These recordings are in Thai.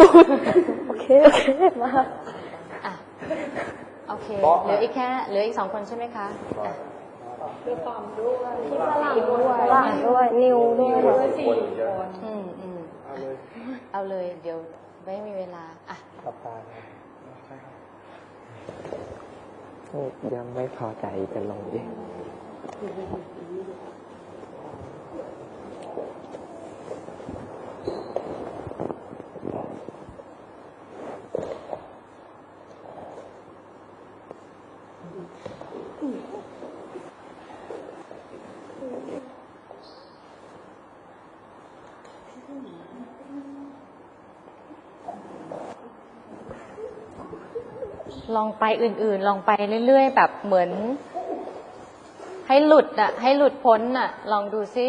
ตูดโอเคโอเคมาอะโอเคเพราะเหลืออีกแค่เหลืออีกสองคนใช่ไหมคะอะพี่ฝรั่งด้วยฝรั่งด้วยนิวด้วยคนเยอะอืมอืมเอาเลยเอาเลยเดี๋ยวไม่มีเวลาอะตับตาครับใช่ครับยังไม่พอใจจะลงอีก ลองไปอื่นๆ ลองไปเรื่อยๆ แบบเหมือน ให้หลุดอะ ให้หลุดพ้นอะ ลองดูซิ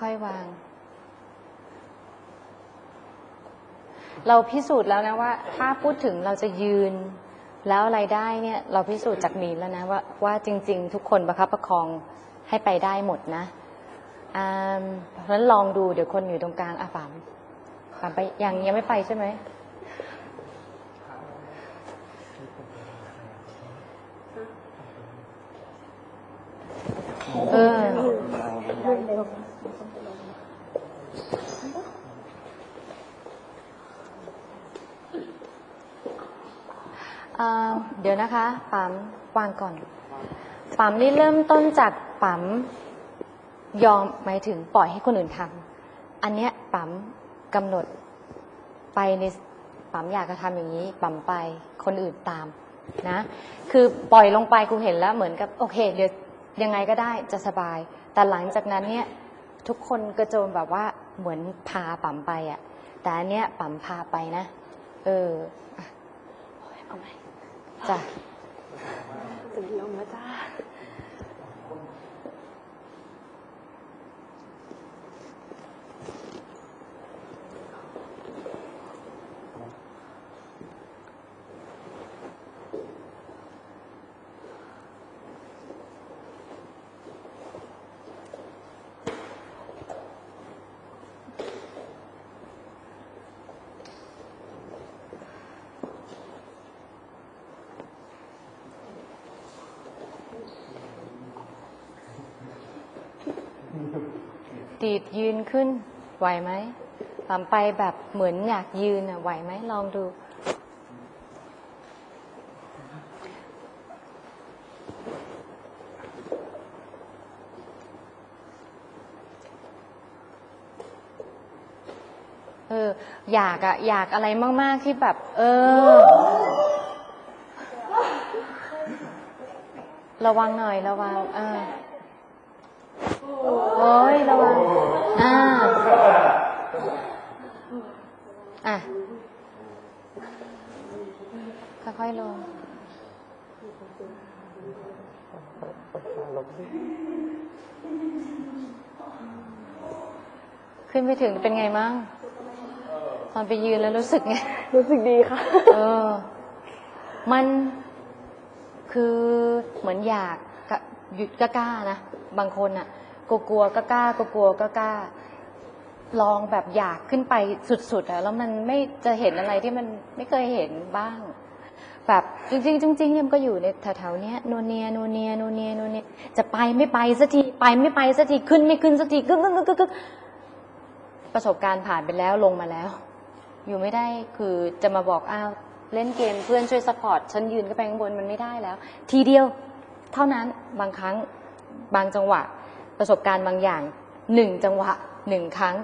ค่อยๆวาง เราพิสูจน์แล้วนะว่า ถ้าพูดถึงเราจะยืน แล้วอะไรได้เนี่ย เราพิสูจน์จากมีนแล้วนะว่าว่าจริง ๆ ทุกคนประคับประคองให้ไปได้หมดนะเพราะฉะนั้นลองดูเดี๋ยวคนอยู่ตรงกลางอะฝัมฝัมไปยังยังไม่ไปใช่ไหมเออ เอ่อเดี๋ยวนะคะปั๊มวางก่อนปั๊มนี่เริ่มต้นจากปั๊มยอมหมายถึงปล่อยให้คนอื่นทำอันเนี้ยปั๊มกำหนดไปในปั๊มอยากจะทำอย่างนี้ปั๊มไปคนอื่นตามนะ คือปล่อยลงไปกูเห็นแล้วเหมือนกับโอเคเดี๋ยวยังไงก็ได้จะสบาย แต่หลังจากนั้นเนี่ยทุกคนกระโจนแบบว่าเหมือนพาปั๊มไปอะ่ะแต่อันเนี้ยปั๊มพาไปนะ เออ เอาไหม จ้ะถึงล ดีดยืนขึ้น ไหวไหมปั๊มไปแบบเหมือนอยากยืนอะ ไหวไหมลองดู เออ อยากอะอยากอะไรมาก ๆ ที่แบบ เออ ระวังหน่อยระวัง เออ โอ้ยระวังอ่า อะ ค่อยๆลงขึ้นไปถึงเป็นไงมั่งตอนไปยืนแล้วรู้สึกไง รู้สึกดีค่ะ เออ มันคือเหมือนอยากกะหยุดก็กล้านะ บางคนอะ กลัวกลัวๆก็กล้ากลัวกลัวๆก็กล้าลองแบบอยากขึ้นไปสุดๆอะแล้วมันไม่จะเห็นอะไรที่มันไม่เคยเห็นบ้าง แบบจริงๆจริงๆเนี่ยมันก็อยู่ในแถวๆเนี้ยโนเนียโนเนียโนเนียโนเนียจะไปไม่ไปสักทีไปไม่ไปสักทีขึ้นไม่ขึ้นสักทีกึกกึกกึกกึกกึกประสบการณ์ผ่านไปแล้วลงมาแล้ว อยู่ไม่ได้คือจะมาบอกอ้าวเล่นเกมเพื่อนช่วยสปอร์ตฉันยืนก็ไปข้างบนมันไม่ได้แล้ว ทีเดียว เท่านั้นบางครั้งบางจังหวะ ประสบการณ์บางอย่างหนึ่งจังหวะหนึ่งครั้ง